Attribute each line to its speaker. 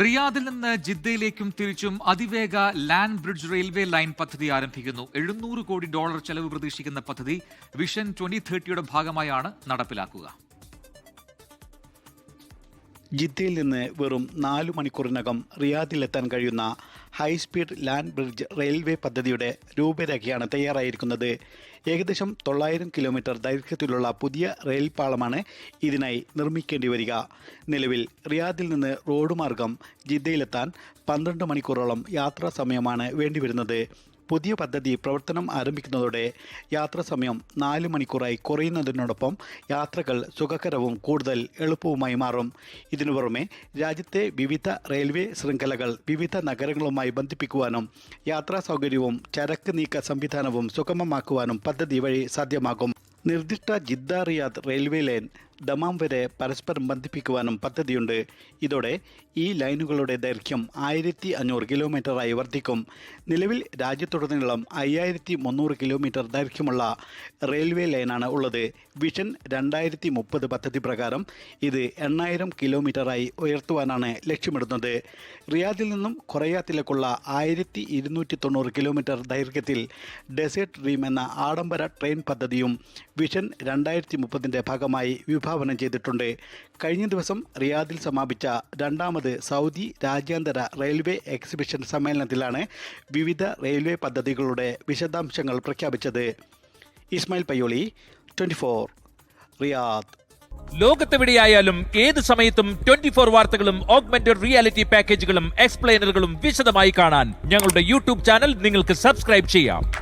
Speaker 1: റിയാദിൽ നിന്ന് ജിദ്ദയിലേക്കും തിരിച്ചും അതിവേഗ ലാൻഡ് ബ്രിഡ്ജ് റെയിൽവേ ലൈൻ പദ്ധതി ആരംഭിക്കുന്നു. എഴുന്നൂറ് കോടി ഡോളർ ചെലവ് പ്രതീക്ഷിക്കുന്ന പദ്ധതി വിഷൻ ട്വന്റി തേർട്ടിയുടെ ഭാഗമായാണ് നടപ്പിലാക്കുക.
Speaker 2: ജിദ്ദയിൽ നിന്ന് വെറും നാലു മണിക്കൂറിനകം റിയാദിലെത്താൻ കഴിയുന്ന ഹൈസ്പീഡ് ലാൻഡ് ബ്രിഡ്ജ് റെയിൽവേ പദ്ധതിയുടെ രൂപരേഖയാണ് തയ്യാറായിരിക്കുന്നത്. ഏകദേശം തൊള്ളായിരം കിലോമീറ്റർ ദൈർഘ്യത്തിലുള്ള പുതിയ റെയിൽ പാളമാണ് ഇതിനായി നിർമ്മിക്കേണ്ടി വരിക. നിലവിൽ റിയാദിൽ നിന്ന് റോഡ് മാർഗം ജിദ്ദയിലെത്താൻ പന്ത്രണ്ട് മണിക്കൂറോളം യാത്രാ സമയമാണ് വേണ്ടിവരുന്നത്. പുതിയ പദ്ധതി പ്രവർത്തനം ആരംഭിക്കുന്നതോടെ യാത്രാ സമയം നാല് മണിക്കൂറായി കുറയുന്നതിനോടൊപ്പം യാത്രകൾ സുഖകരവും കൂടുതൽ എളുപ്പവുമായി മാറും. ഇതിനു പുറമെ രാജ്യത്തെ വിവിധ റെയിൽവേ ശൃംഖലകൾ വിവിധ നഗരങ്ങളുമായി ബന്ധിപ്പിക്കുവാനും യാത്രാ സൗകര്യവും ചരക്ക് നീക്ക സംവിധാനവും സുഗമമാക്കുവാനും പദ്ധതി വഴി സാധ്യമാകും. നിർദ്ദിഷ്ട Jeddah Riyadh railway line Dammam വരെ പരസ്പരം ബന്ധിപ്പിക്കുവാനും പദ്ധതിയുണ്ട്. ഇതോടെ ഈ ലൈനുകളുടെ ദൈർഘ്യം ആയിരത്തി അഞ്ഞൂറ് കിലോമീറ്ററായി വർദ്ധിക്കും. നിലവിൽ രാജ്യത്തുടനീളം അയ്യായിരത്തി മുന്നൂറ് കിലോമീറ്റർ ദൈർഘ്യമുള്ള റെയിൽവേ ലൈനാണ് ഉള്ളത്. വിഷൻ രണ്ടായിരത്തി മുപ്പത് പദ്ധതി പ്രകാരം ഇത് എണ്ണായിരം കിലോമീറ്ററായി ഉയർത്തുവാനാണ് ലക്ഷ്യമിടുന്നത്. റിയാദിൽ നിന്നും കൊറയാത്തിലേക്കുള്ള ആയിരത്തി ഇരുന്നൂറ്റി തൊണ്ണൂറ് കിലോമീറ്റർ ദൈർഘ്യത്തിൽ ഡെസേർട്ട് ഡ്രീം എന്ന ആഡംബര ട്രെയിൻ പദ്ധതിയും വിഷൻ രണ്ടായിരത്തി മുപ്പതിന്റെ ഭാഗമായി വിഭാവനം ചെയ്തിട്ടുണ്ട്. കഴിഞ്ഞ ദിവസം റിയാദിൽ സമാപിച്ച രണ്ടാമത് സൗദി രാജ്യാന്തര റെയിൽവേ എക്സിബിഷൻ സമ്മേളനത്തിലാണ് വിവിധ റെയിൽവേ പദ്ധതികളുടെ വിശദാംശങ്ങൾ പ്രഖ്യാപിച്ചത്. Ismail Payyoli twenty four Riyadh.
Speaker 3: ലോകത്തെവിടെയായാലും ഏത് സമയത്തും ട്വന്റി ഫോർ വാർത്തകളും ഓഗ്മെന്റഡ് റിയാലിറ്റി പാക്കേജുകളും എക്സ്പ്ലെയിനറുകളും വിശദമായി കാണാൻ ഞങ്ങളുടെ യൂട്യൂബ് ചാനൽ നിങ്ങൾക്ക് സബ്സ്ക്രൈബ് ചെയ്യാം.